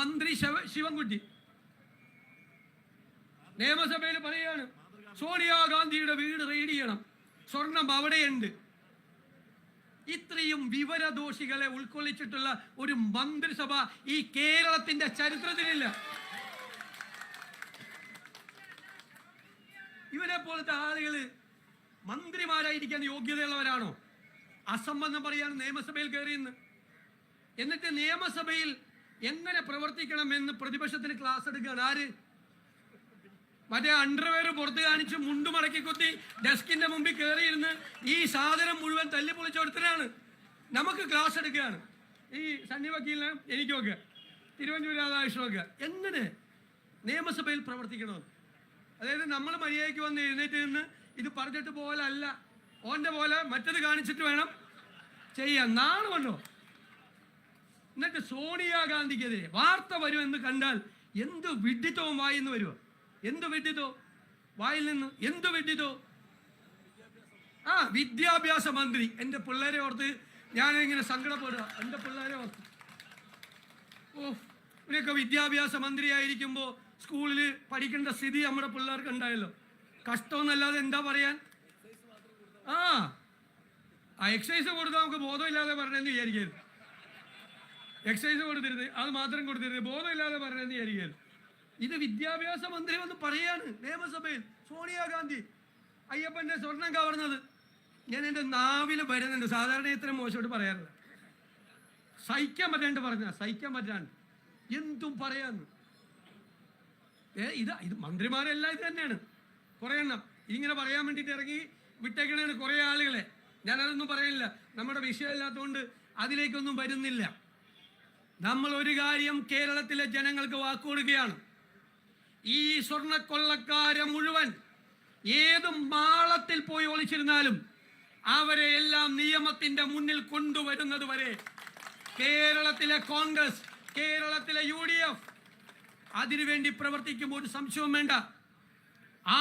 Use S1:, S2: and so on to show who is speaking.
S1: മന്ത്രി ശിവ- ശിവൻകുട്ടി. നിയമസഭയിൽ പറയാണ് സോണിയാഗാന്ധിയുടെ വീട് റെയ്ഡ് ചെയ്യണം. സ്വർണം അവിടെയുണ്ട്. ഇത്രയും വിവരദോഷികളെ ഉൾക്കൊള്ളിച്ചിട്ടുള്ള ഒരു മന്ത്രിസഭ ഈ കേരളത്തിന്റെ ചരിത്രത്തിലില്ല. ഇവരെ പോലത്തെ ആളുകൾ മന്ത്രിമാരായിരിക്കാൻ യോഗ്യതയുള്ളവരാണോ? അസംബന്ധം പറയാൻ നിയമസഭയിൽ കയറിയെന്ന് എന്നിട്ട് നിയമസഭയിൽ എങ്ങനെ പ്രവർത്തിക്കണം എന്ന് പ്രതിപക്ഷത്തിന് ക്ലാസ് എടുക്കുകയാണ് ആര്? മറ്റേ അണ്ടർവെയർ പുറത്ത് കാണിച്ച് മുണ്ടു മടക്കി കുത്തി ഡെസ്കിന്റെ മുമ്പിൽ കയറിയിരുന്ന് ഈ സാധനം മുഴുവൻ തല്ലി പൊളിച്ചെടുത്തിനാണ് നമുക്ക് ക്ലാസ് എടുക്കുകയാണ്. ഈ സണ്ണി വക്കീലിന് എനിക്കൊക്കെ തിരുവഞ്ചൂർ രാധാകൃഷ്ണനൊക്കെ എങ്ങനെ നിയമസഭയിൽ പ്രവർത്തിക്കണമെന്ന്? അതായത് നമ്മൾ മര്യാദയ്ക്ക് വന്ന് എഴുന്നേറ്റ് നിന്ന് ഇത് പറഞ്ഞിട്ട് പോലല്ല. ഓന്റെ പോലെ മറ്റത് കാണിച്ചിട്ട് വേണം ചെയ്യാൻ. നാളുമല്ലോ എന്നിട്ട് സോണിയാഗാന്ധിക്കെതിരെ വാർത്ത വരുമെന്ന് കണ്ടാൽ എന്ത് വിഡിത്തവും നിന്ന് വരുമോ എന്ത് വിഡിത്തോ? വായിൽ നിന്ന് എന്ത് വിഡിത്തോ? ആ വിദ്യാഭ്യാസ മന്ത്രി. എന്റെ പിള്ളേരെ ഓർത്ത് ഞാനിങ്ങനെ സങ്കടപ്പെടുക എന്റെ പിള്ളേരെ ഓർത്ത്. ഓ ഇവരൊക്കെ വിദ്യാഭ്യാസ മന്ത്രിയായിരിക്കുമ്പോൾ സ്കൂളിൽ പഠിക്കേണ്ട സ്ഥിതി നമ്മുടെ പിള്ളേർക്ക് ഉണ്ടായല്ലോ കഷ്ടമെന്നല്ലാതെ എന്താ പറയാൻ? ആ ആ എക്സസൈസ് കൊടുത്താൽ നമുക്ക് ബോധമില്ലാതെ പറഞ്ഞെന്ന് വിചാരിക്കരുത്. എക്സസൈസ് കൊടുത്തിരുന്നത് അത് മാത്രം കൊടുത്തിരുന്നത് ബോധമില്ലാതെ പറയുന്നത് വിചാരിക്കരുത് ഇത് വിദ്യാഭ്യാസ മന്ത്രി വന്ന് പറയാണ് നിയമസഭയിൽ. സോണിയാഗാന്ധി അയ്യപ്പന്റെ സ്വർണം കവർന്നത്. ഞാൻ എന്റെ നാവിൽ വരുന്നുണ്ട്. സാധാരണ ഇത്ര മോശമായിട്ട് പറയാറില്ല. സഹിക്കാൻ പറ്റാണ്ട് പറഞ്ഞ സഹിക്കാൻ പറ്റാണ്ട്. എന്തും പറയാന്ന്. ഇത് ഇത് മന്ത്രിമാരെല്ലാം ഇത് തന്നെയാണ്. കുറേ എണ്ണം. ഇങ്ങനെ പറയാൻ വേണ്ടിയിട്ട് ഇറങ്ങി വിട്ടേക്കണേണ് കുറേ ആളുകളെ. ഞാനതൊന്നും പറയില്ല നമ്മുടെ വിഷയമില്ലാത്തതുകൊണ്ട് അതിലേക്കൊന്നും വരുന്നില്ല. നമ്മൾ ഒരു കാര്യം കേരളത്തിലെ ജനങ്ങൾക്ക് വാക്കുകൊടുക്കുകയാണ്. ഈ സ്വർണക്കൊള്ളക്കാരെ മുഴുവൻ ഏതും മാളത്തിൽ പോയി ഒളിച്ചിരുന്നാലും അവരെ എല്ലാം നിയമത്തിന്റെ മുന്നിൽ കൊണ്ടുവരുന്നത് വരെ കേരളത്തിലെ കോൺഗ്രസ് കേരളത്തിലെ യു ഡി എഫ് അതിനുവേണ്ടി പ്രവർത്തിക്കുമ്പോൾ ഒരു സംശയവും വേണ്ട. ആ